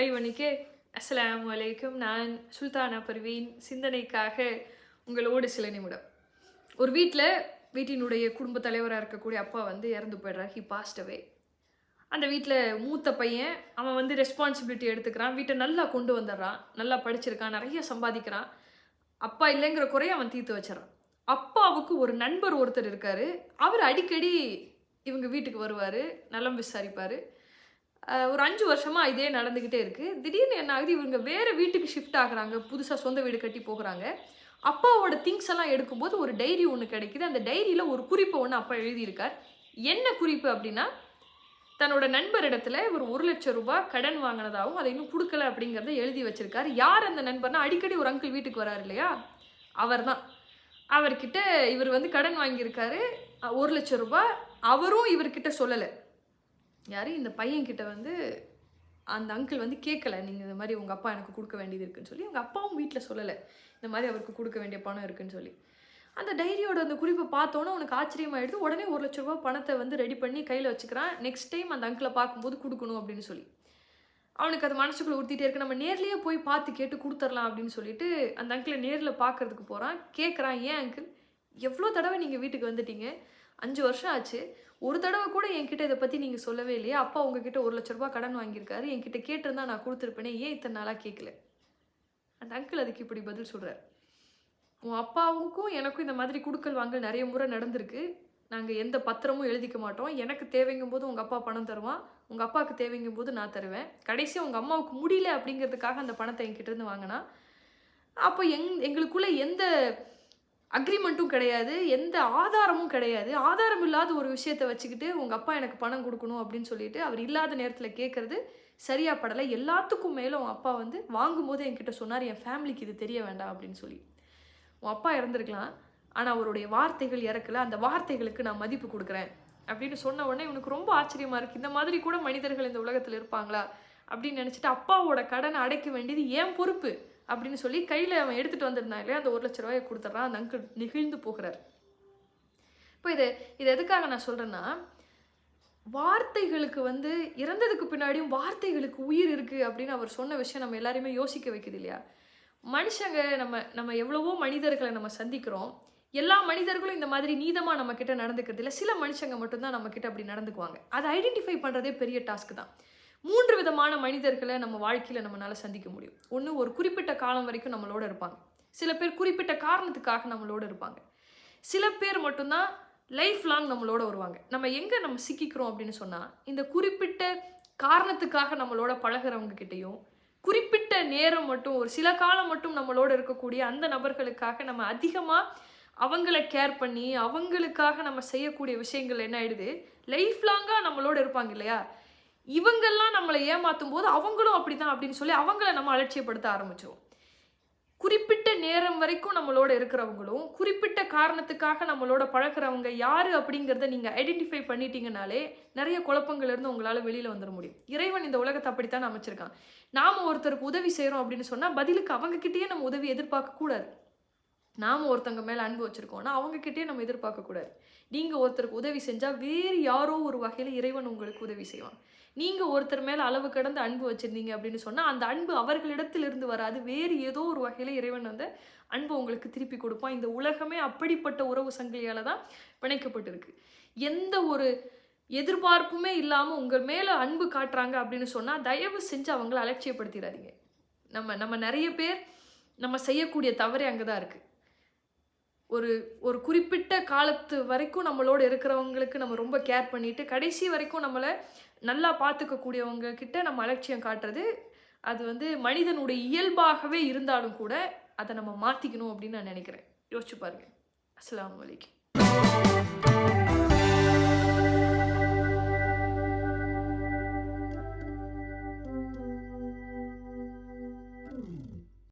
இறைவனுக்கு அஸ்ஸலாமு வலைக்கும் நான் சுல்தானா பர்வீன் சிந்தனைக்காக உங்களோடு சில நிமிடம். ஒரு வீட்டில் வீட்டினுடைய குடும்ப தலைவராக இருக்கக்கூடிய அப்பா வந்து இறந்து போயிடுறார். ஹி பாஸ்ட் அவே அந்த வீட்டில் மூத்த பையன் அவன் வந்து ரெஸ்பான்சிபிலிட்டி எடுத்துக்கிறான். வீட்டை நல்லா கொண்டு வந்துடுறான். நல்லா படிச்சிருக்கான். நிறைய சம்பாதிக்கிறான். அப்பா இல்லைங்கிற குறைய அவன் தீர்த்து வச்சிடறான். அப்பாவுக்கு ஒரு நண்பர் ஒருத்தர் இருக்கார். அவர் அடிக்கடி இவங்க வீட்டுக்கு வருவார். நலம் விசாரிப்பார். ஒரு அஞ்சு வருஷமாக இதே நடந்துக்கிட்டே இருக்குது திடீர்னு என்ன ஆகுது? இவங்க வேறு வீட்டுக்கு ஷிஃப்ட் ஆகுறாங்க. புதுசாக சொந்த வீடு கட்டி போகிறாங்க. அப்பாவோட திங்ஸ் எல்லாம் எடுக்கும்போது ஒரு டைரி ஒன்று கிடைக்குது. அந்த டைரியில் ஒரு குறிப்பை ஒன்று அப்பா எழுதியிருக்கார். என்ன குறிப்பு அப்படின்னா தன்னோட நண்பரிடத்துல இவர் ஒரு லட்சம் ரூபாய் கடன் வாங்கினதாகவும் அதை இன்னும் கொடுக்கல அப்படிங்கிறத எழுதி வச்சிருக்காரு. யார் அந்த நண்பர்னா அடிக்கடி ஒரு அங்கிள் வீட்டுக்கு வராரு இல்லையா? அவர் தான் அவர்கிட்ட இவர் வந்து கடன் வாங்கியிருக்காரு. ஒரு லட்சம் ரூபாய் அவரும் இவர்கிட்ட சொல்லலை. யார்? இந்த பையன்கிட்ட வந்து அந்த அங்கிள் வந்து கேட்கல நீங்கள் இந்த மாதிரி உங்கள் அப்பா எனக்கு கொடுக்க வேண்டியது இருக்குன்னு சொல்லி. உங்கள் அப்பாவும் வீட்டில் சொல்லலை இந்த மாதிரி அவருக்கு கொடுக்க வேண்டிய பணம் இருக்குன்னு சொல்லி. அந்த டைரியோட அந்த குறிப்பை பார்த்தோன்னே உனக்கு ஆச்சரியமாயிடுது. உடனே ஒரு லட்ச ரூபா பணத்தை வந்து ரெடி பண்ணி கையில் வச்சுக்கிறான். நெக்ஸ்ட் டைம் அந்த அங்கிளை பார்க்கும்போது கொடுக்கணும் அப்படின்னு சொல்லி. அவனுக்கு அது மனசுக்குள்ள ஊற்றிட்டே இருக்கு. நம்ம நேர்லேயே போய் பார்த்து கேட்டு கொடுத்துர்லாம் அப்படின்னு சொல்லிட்டு அந்த அங்கிளை நேரில் பார்க்கறதுக்கு போகிறான் கேட்குறான் ஏன் அங்கிள் எவ்வளோ தடவை நீங்கள் வீட்டுக்கு வந்துட்டீங்க? அஞ்சு வருஷம் ஆச்சு. ஒரு தடவை கூட என்கிட்ட இதை பற்றி நீங்கள் சொல்லவே இல்லையா. அப்பா உங்ககிட்ட ஒரு லட்ச ரூபா கடன் வாங்கியிருக்காரு. என்கிட்ட கேட்டிருந்தா நான் கொடுத்துருப்பேனே. ஏன் இத்தனை நாளாக கேட்கல அந்த அங்கிள் அதுக்கு இப்படி பதில் சொல்கிறார் உன் அப்பாவுக்கும் எனக்கும் இந்த மாதிரி குடுக்கல் வாங்கல் நிறைய முறை நடந்திருக்கு. நாங்கள் எந்த பத்திரமும் எழுதிக்க மாட்டோம். எனக்கு தேவைங்கும் போது உங்கள் அப்பா பணம் தருவான். உங்கள் அப்பாவுக்கு தேவைங்கும் போது நான் தருவேன். கடைசியாக உங்கள் அம்மாவுக்கு முடியல அப்படிங்கிறதுக்காக அந்த பணத்தை என்கிட்டருந்து வாங்கினா. அப்போ எங் எங்களுக்குள்ளே எந்த அக்ரிமெண்ட்டும் கிடையாது எந்த ஆதாரமும் கிடையாது. ஆதாரம் இல்லாத ஒரு விஷயத்தை வச்சுக்கிட்டு உங்கள் அப்பா எனக்கு பணம் கொடுக்கணும் அப்படின்னு சொல்லிட்டு அவர் இல்லாத நேரத்தில் கேட்குறது சரியா படலை. எல்லாத்துக்கும் மேலே உன் அப்பா வந்து வாங்கும்போது என்கிட்ட சொன்னார் என் ஃபேமிலிக்கு இது தெரிய வேண்டாம் அப்படின்னு சொல்லி. உன் அப்பா இறந்துருக்கலாம் ஆனால் அவருடைய வார்த்தைகள் இறக்கல. அந்த வார்த்தைகளுக்கு நான் மதிப்பு கொடுக்குறேன் அப்படின்னு சொன்ன உடனே இவனுக்கு ரொம்ப ஆச்சரியமாக இருக்குது இந்த மாதிரி கூட மனிதர்கள் இந்த உலகத்தில் இருப்பாங்களா அப்படின்னு நினச்சிட்டு அப்பாவோட கடனை அடைக்க வேண்டியது ஏன் பொறுப்பு. அப்படின்னு சொல்லி கையில் அவன் எடுத்துகிட்டு வந்திருந்தான் இல்லையா? அந்த ஒரு லட்ச ரூபாயை கொடுத்துட்றான். அந்த அங்கிள் நெகிழ்ந்து போகிறார். இப்போ இது இது எதுக்காக நான் சொல்கிறேன்னா வார்த்தைகளுக்கு வந்து இறந்ததுக்கு பின்னாடியும் வார்த்தைகளுக்கு உயிர் இருக்குது அப்படின்னு அவர் சொன்ன விஷயம் நம்ம எல்லாரையுமே யோசிக்க வைக்குது இல்லையா? மனுஷங்க நம்ம நம்ம எவ்வளவோ மனிதர்களை நம்ம சந்திக்கிறோம். எல்லா மனிதர்களும் இந்த மாதிரி நீதமாக நம்ம கிட்ட நடந்துக்கிறது இல்லை. சில மனுஷங்க மட்டும்தான் நம்ம கிட்ட அப்படி நடந்துக்குவாங்க. அதை ஐடென்டிஃபை பண்ணுறதே பெரிய டாஸ்க் தான். மூன்று விதமான மனிதர்களை நம்ம வாழ்க்கையில் நம்மளால் சந்திக்க முடியும். ஒன்று ஒரு குறிப்பிட்ட காலம் வரைக்கும் நம்மளோட இருப்பாங்க. சில பேர் குறிப்பிட்ட காரணத்துக்காக நம்மளோட இருப்பாங்க. சில பேர் மட்டும்தான் லைஃப் லாங் நம்மளோட வருவாங்க. நம்ம எங்கே நம்ம சிக்கிக்கிறோம் அப்படின்னு சொன்னால் இந்த குறிப்பிட்ட காரணத்துக்காக நம்மளோட பழகிறவங்க கிட்டேயும் குறிப்பிட்ட நேரம் மட்டும் ஒரு சில காலம் மட்டும் நம்மளோட இருக்கக்கூடிய அந்த நபர்களுக்காக நம்ம அதிகமாக அவங்கள கேர் பண்ணி அவங்களுக்காக நம்ம செய்யக்கூடிய விஷயங்கள் என்ன ஆயிடுது? லைஃப் லாங்காக நம்மளோட இருப்பாங்க இல்லையா? இவங்கெல்லாம் நம்மளை ஏமாற்றும் போது அவங்களும் அப்படிதான் அப்படின்னு சொல்லி அவங்கள நம்ம அலட்சியப்படுத்த ஆரம்பிச்சிருவோம். குறிப்பிட்ட நேரம் வரைக்கும் நம்மளோட இருக்கிறவங்களும் குறிப்பிட்ட காரணத்துக்காக நம்மளோட பழக்கிறவங்க யாரு அப்படிங்கிறத நீங்கள் ஐடென்டிஃபை பண்ணிட்டீங்கனாலே நிறைய குழப்பங்கள் இருந்து உங்களால் வெளியில் வந்துட முடியும். இறைவன் இந்த உலகத்தை அப்படித்தான் அமைச்சிருக்கான். நாம் ஒருத்தருக்கு உதவி செய்கிறோம் அப்படின்னு சொன்னால் பதிலுக்கு அவங்கக்கிட்டேயே நம்ம உதவி எதிர்பார்க்க கூடாது. நாம் ஒருத்தங்க மேலே அன்பு வச்சுருக்கோம்னா அவங்கக்கிட்டே நம்ம எதிர்பார்க்கக்கூடாது நீங்கள் ஒருத்தருக்கு உதவி செஞ்சால் வேறு யாரோ ஒரு வகையில் இறைவன் உங்களுக்கு உதவி செய்வான். நீங்கள் ஒருத்தர் மேலே அளவு கடந்து அன்பு வச்சுருந்தீங்க அப்படின்னு சொன்னால் அந்த அன்பு அவர்களிடத்திலிருந்து வராது. வேறு ஏதோ ஒரு வகையில் இறைவன் வந்து அன்பு உங்களுக்கு திருப்பி கொடுப்பான். இந்த உலகமே அப்படிப்பட்ட உறவு சங்கிலியால் தான் பிணைக்கப்பட்டிருக்கு. எந்த ஒரு எதிர்பார்ப்புமே இல்லாமல் உங்கள் மேலே அன்பு காட்டுறாங்க அப்படின்னு சொன்னால் தயவு செஞ்சு அவங்கள அலட்சியப்படுத்திடாதீங்க. நம்ம நம்ம நிறைய பேர் நம்ம செய்யக்கூடிய தவறே அங்கதான் இருக்குது ஒரு ஒரு குறிப்பிட்ட காலத்து வரைக்கும் நம்மளோட இருக்கிறவங்களுக்கு நம்ம ரொம்ப கேர் பண்ணிட்டு கடைசி வரைக்கும் நம்மளை நல்லா பார்த்துக்கக்கூடியவங்க கிட்ட நம்ம அலட்சியம் காட்டுறது அது வந்து மனிதனுடைய இயல்பாகவே இருந்தாலும் கூட அதை நம்ம மாற்றிக்கணும் அப்படின்னு நான் நினைக்கிறேன். யோசிச்சு பாருங்க. அஸ்ஸலாமு அலைக்கும்.